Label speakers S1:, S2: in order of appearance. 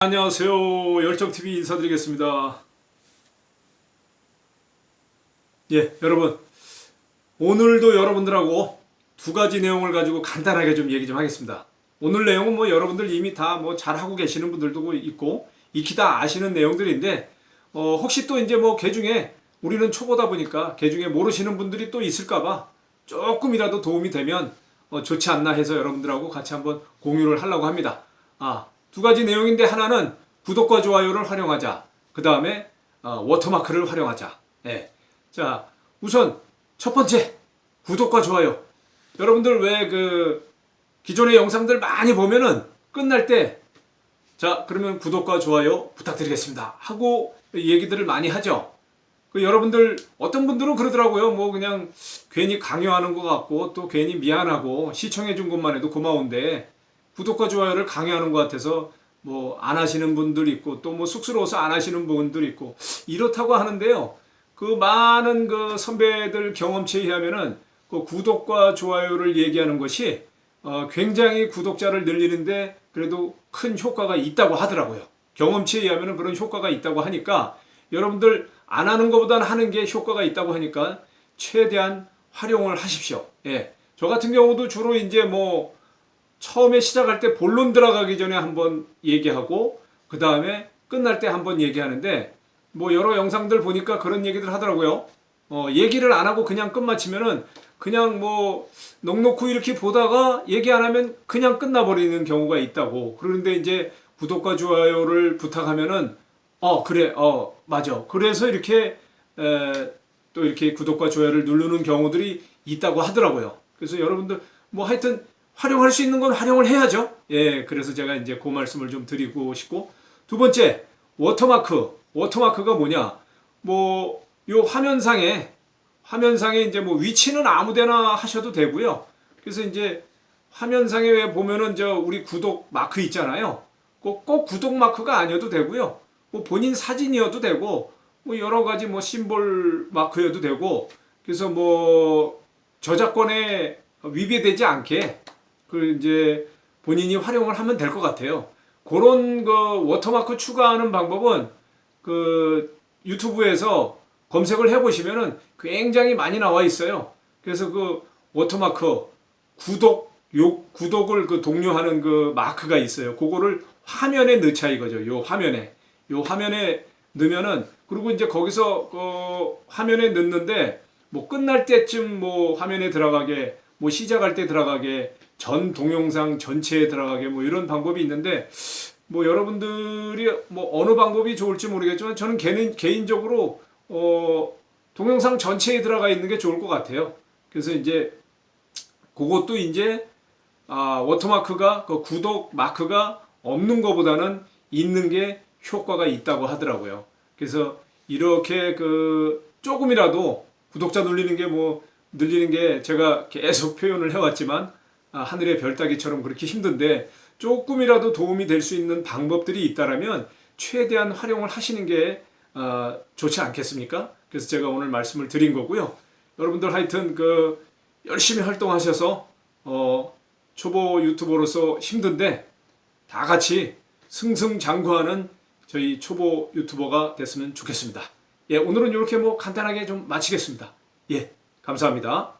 S1: 안녕하세요. 열정TV 인사드리겠습니다. 예, 여러분. 오늘도 여러분들하고 두 가지 내용을 가지고 간단하게 좀 얘기 좀 하겠습니다. 오늘 내용은 뭐 여러분들 이미 다 뭐 잘하고 계시는 분들도 있고, 익히 다 아시는 내용들인데, 어, 혹시 또 이제 뭐 개 중에 우리는 초보다 보니까 개 중에 모르시는 분들이 또 있을까봐 조금이라도 도움이 되면 어, 좋지 않나 해서 여러분들하고 같이 한번 공유를 하려고 합니다. 아, 두 가지 내용인데 하나는 구독과 좋아요를 활용하자. 그 다음에 어, 워터마크를 활용하자. 예. 자, 우선 첫 번째 구독과 좋아요. 여러분들 왜 그 기존의 영상들 많이 보면은 끝날 때 자, 그러면 구독과 좋아요 부탁드리겠습니다. 하고 얘기들을 많이 하죠. 그 여러분들 어떤 분들은 그러더라고요. 뭐 그냥 괜히 강요하는 것 같고 또 괜히 미안하고 시청해 준 것만 해도 고마운데 구독과 좋아요를 강요하는 것 같아서 뭐 안 하시는 분들 있고 또 뭐 쑥스러워서 안 하시는 분들 있고 이렇다고 하는데요. 그 많은 그 선배들 경험치에 의하면은 그 구독과 좋아요를 얘기하는 것이 어 굉장히 구독자를 늘리는데 그래도 큰 효과가 있다고 하더라고요. 경험치에 의하면은 그런 효과가 있다고 하니까 여러분들 안 하는 것보다는 하는 게 효과가 있다고 하니까 최대한 활용을 하십시오. 예. 저 같은 경우도 주로 이제 뭐 처음에 시작할 때 본론 들어가기 전에 한번 얘기하고 그 다음에 끝날 때 한번 얘기하는데 뭐 여러 영상들 보니까 그런 얘기들 하더라고요. 어, 얘기를 안 하고 그냥 끝마치면은 그냥 뭐 넉넉히 이렇게 보다가 얘기 안 하면 그냥 끝나버리는 경우가 있다고. 그런데 이제 구독과 좋아요를 부탁하면은 어 그래 어 맞아. 그래서 이렇게 에, 또 이렇게 구독과 좋아요를 누르는 경우들이 있다고 하더라고요. 그래서 여러분들 뭐 하여튼 활용할 수 있는 건 활용을 해야죠. 예, 그래서 제가 이제 그 말씀을 좀 드리고 싶고 두 번째 워터마크. 워터마크가 뭐냐? 뭐 요 화면상에 화면상에 이제 뭐 위치는 아무데나 하셔도 되고요. 그래서 이제 화면상에 왜 보면은 저 우리 구독 마크 있잖아요. 꼭, 꼭 구독 마크가 아니어도 되고요. 뭐 본인 사진이어도 되고 뭐 여러 가지 뭐 심볼 마크여도 되고 그래서 뭐 저작권에 위배되지 않게 그 이제 본인이 활용을 하면 될 것 같아요. 그런 그 워터마크 추가하는 방법은 그 유튜브에서 검색을 해보시면은 굉장히 많이 나와 있어요. 그래서 그 워터마크 구독 요 구독을 그 독려하는 그 마크가 있어요. 그거를 화면에 넣자 이거죠. 요 화면에 요 화면에 넣으면은 그리고 이제 거기서 그 화면에 넣는데 뭐 끝날 때쯤 뭐 화면에 들어가게 뭐 시작할 때 들어가게 전 동영상 전체에 들어가게 뭐 이런 방법이 있는데 뭐 여러분들이 뭐 어느 방법이 좋을지 모르겠지만 저는 개인 개인적으로 어 동영상 전체에 들어가 있는 게 좋을 것 같아요. 그래서 이제 그것도 이제 아 워터마크가 그 구독 마크가 없는 것보다는 있는 게 효과가 있다고 하더라고요. 그래서 이렇게 그 조금이라도 구독자 늘리는 게 뭐 늘리는 게 제가 계속 표현을 해왔지만 아, 하늘의 별 따기처럼 그렇게 힘든데 조금이라도 도움이 될 수 있는 방법들이 있다라면 최대한 활용을 하시는 게 어, 좋지 않겠습니까? 그래서 제가 오늘 말씀을 드린 거고요. 여러분들 하여튼 그 열심히 활동하셔서 어, 초보 유튜버로서 힘든데 다 같이 승승장구하는 저희 초보 유튜버가 됐으면 좋겠습니다. 예, 오늘은 이렇게 뭐 간단하게 좀 마치겠습니다. 예, 감사합니다.